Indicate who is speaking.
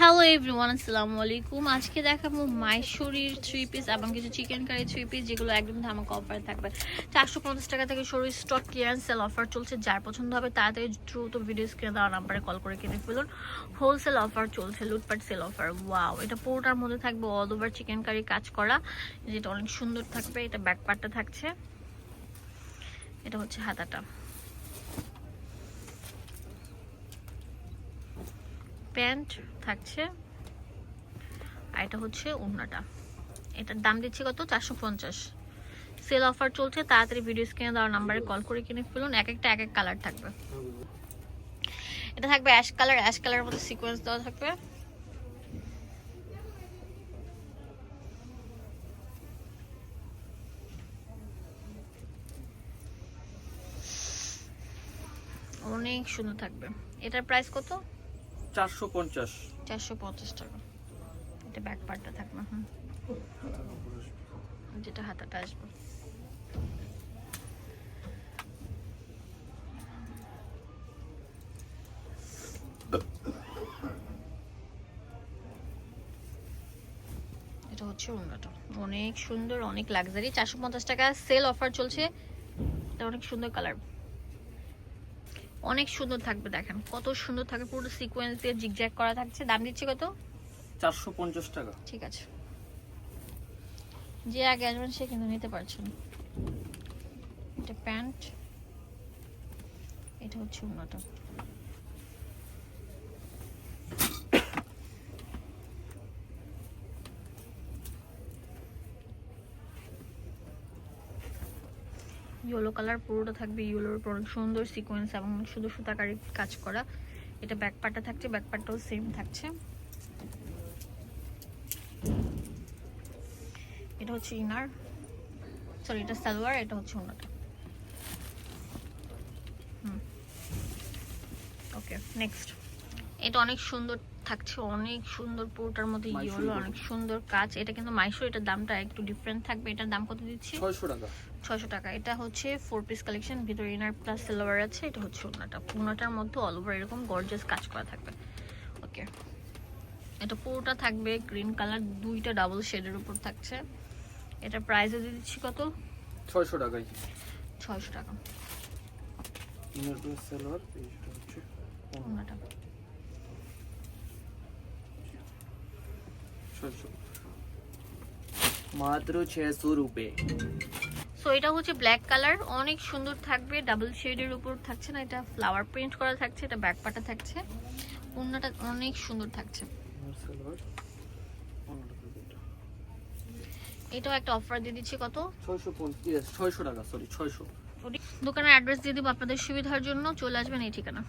Speaker 1: Hello everyone আসসালামু আলাইকুম আজকে দেখাবো মাইশোরির থ্রি পিস এবং কিছু চিকেন কারি থ্রি পিস যেগুলো একদম ধামাকা অফার থাকবে। চারশো পঞ্চাশ টাকা থেকে শরীর স্টক ক্লিয়ারেন্স সেল অফার চলছে। যার পছন্দ হবে তাড়াতাড়ি দ্রুত ভিডিও স্ক্রিনে দেওয়া নাম্বারে কল করে কিনে ফেলুন। হোলসেল অফার চলছে, লুটপাট সেল অফার ওয়াও এটা পুরোটার মধ্যে থাকবে অল ওভার চিকেন কারি কাজ করা। যেটা অনেক সুন্দর থাকবে, এটা ব্যাক পার্টটা থাকছে। এটা হচ্ছে হাতাটা। প্যান্ট থাকছে, আর এটা হচ্ছে ওড়নাটা। এটার দাম দিচ্ছি কত? চারশো পঞ্চাশ। সেল অফার চলছে, তাড়াতাড়ি ভিডিও স্ক্রিনে দেওয়ার নাম্বারে কল করে কিনে ফেলুন। এক একটা, এক এক কালার থাকবে। এটা থাকবে অ্যাশ কালার অ্যাশ কালারের মধ্যে সিকোয়েন্স দেওয়া থাকবে। অনেক সুন্দর থাকবে। এটার প্রাইস কত?
Speaker 2: চারশো পঞ্চাশ।
Speaker 1: চারশো পঞ্চাশ টাকা। এটা ব্যাক পার্টটা থাকবে, হুম। যেটা হাতাটা আসবে। এটা হচ্ছে অন্যটা অনেক সুন্দর, অনেক লাক্সারি চারশো পঞ্চাশ টাকা সেল অফার চলছে। এটা অনেক সুন্দর কালার অনেক সুন্দর থাকবে দেখেন। কত সুন্দর থাকবে পুরো সিকোয়েন্স দিয়ে জিগজ্যাগ করা থাকছে। দাম দিচ্ছি কত?
Speaker 2: চারশো পঞ্চাশ টাকা।
Speaker 1: ঠিক আছে। যে আগে আসবেন সে কিন্তু নিতে পারছেন এটা প্যান্ট এটা হচ্ছে অন্যটা ইয়েলো কালার পুরোটা থাকবে ইয়েলোর অনেক সুন্দর সিকোয়েন্স এবং শুধু সুতাকারি কাজ করা। এটা ব্যাক পার্টটা থাকছে ব্যাক পার্টটাও সেম থাকছে। এটা হচ্ছে ইনার। সরি এটা সালোয়ার, এটা হচ্ছে অন্যটা হুম। ওকে নেক্সট এটা অনেক সুন্দর থাকছে অনেক সুন্দর পুরোটার মধ্যে ইয়েলো অনেক সুন্দর কাজ। এটা কিন্তু মাইশোর এটার দামটা একটু ডিফারেন্ট থাকবে। এটার দাম কত দিচ্ছি?
Speaker 2: ছয়শো টাকা।
Speaker 1: ছয়শো টাকা। এটা হচ্ছে ফোর পিস কালেকশন ভিতরে ইনার প্লাস সিলভার আছে এটা হচ্ছে ওনাটা ওনাটার মধ্যে অল ওভার এরকম গর্জিয়াস কাজ করা থাকবে। ওকে এটা পুরোটা থাকবে গ্রিন কালার দুইটা ডাবল শেডের উপর থাকছে। এটা প্রাইসে দিয়ে দিচ্ছি কত?
Speaker 2: ছয়শো টাকাই
Speaker 1: ছয়শো টাকা।
Speaker 2: ইনার প্লাস এইটা হচ্ছে ওড়না।
Speaker 1: ওনাটা
Speaker 2: মাত্র ছয়শো রুপে।
Speaker 1: সো এটা হচ্ছে ব্ল্যাক কালার অনেক সুন্দর থাকবে ডাবল শেডের উপর থাকছে না এটা ফ্লাওয়ার প্রিন্ট করা থাকছে এটা ব্যাক পাটা থাকছে। ওনাটা অনেক সুন্দর থাকছে। এটাও একটা অফার দিয়ে দিচ্ছি কত?
Speaker 2: ছয়শো পঞ্চাশ ছয়শো টাকা সরি ছয়শো।
Speaker 1: দোকানের অ্যাড্রেস দিয়ে দিব আপনাদের সুবিধার জন্য চলে আসবেন এই ঠিকানা।